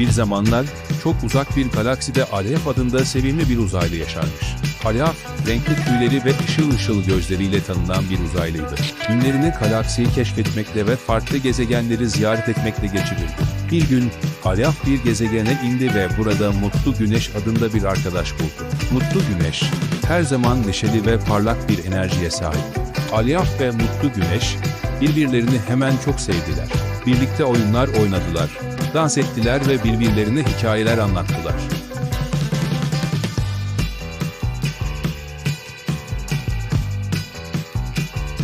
Bir zamanlar çok uzak bir galakside Aleph adında sevimli bir uzaylı yaşarmış. Aleph, renkli tüyleri ve ışıl ışıl gözleriyle tanınan bir uzaylıydı. Günlerini galaksiyi keşfetmekle ve farklı gezegenleri ziyaret etmekle geçirirdi. Bir gün Aleph bir gezegene indi ve burada Mutlu Güneş adında bir arkadaş buldu. Mutlu Güneş, her zaman neşeli ve parlak bir enerjiye sahipti. Aleph ve Mutlu Güneş, birbirlerini hemen çok sevdiler. Birlikte oyunlar oynadılar, dans ettiler ve birbirlerine hikayeler anlattılar.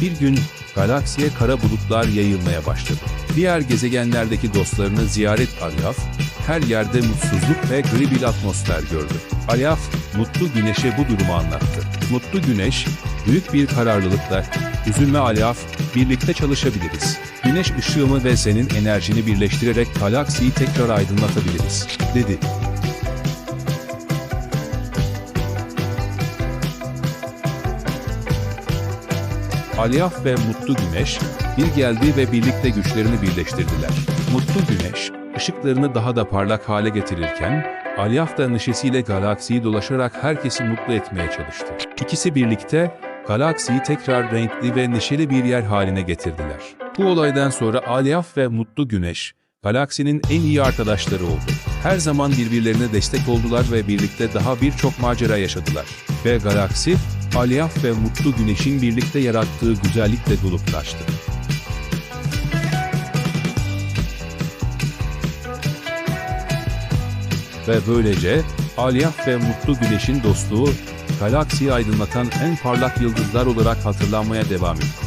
Bir gün galaksiye kara bulutlar yayılmaya başladı. Diğer gezegenlerdeki dostlarını ziyaret Alyaf, her yerde mutsuzluk ve gri bir atmosfer gördü. Alyaf, Mutlu Güneş'e bu durumu anlattı. Mutlu Güneş, büyük bir kararlılıkla, üzülme Alyaf, birlikte çalışabiliriz. Güneş ışığımı ve senin enerjini birleştirerek galaksiyi tekrar aydınlatabiliriz, dedi. Alyaf ve Mutlu Güneş bir geldi ve birlikte güçlerini birleştirdiler. Mutlu Güneş, ışıklarını daha da parlak hale getirirken, Alyaf da neşesiyle galaksiyi dolaşarak herkesi mutlu etmeye çalıştı. İkisi birlikte, galaksiyi tekrar renkli ve neşeli bir yer haline getirdiler. Bu olaydan sonra Alyaf ve Mutlu Güneş, galaksinin en iyi arkadaşları oldu. Her zaman birbirlerine destek oldular ve birlikte daha birçok macera yaşadılar. Ve galaksi, Alyaf ve Mutlu Güneş'in birlikte yarattığı güzellikle dolup taştı. Ve böylece Alyaf ve Mutlu Güneş'in dostluğu, galaksiyi aydınlatan en parlak yıldızlar olarak hatırlanmaya devam etti.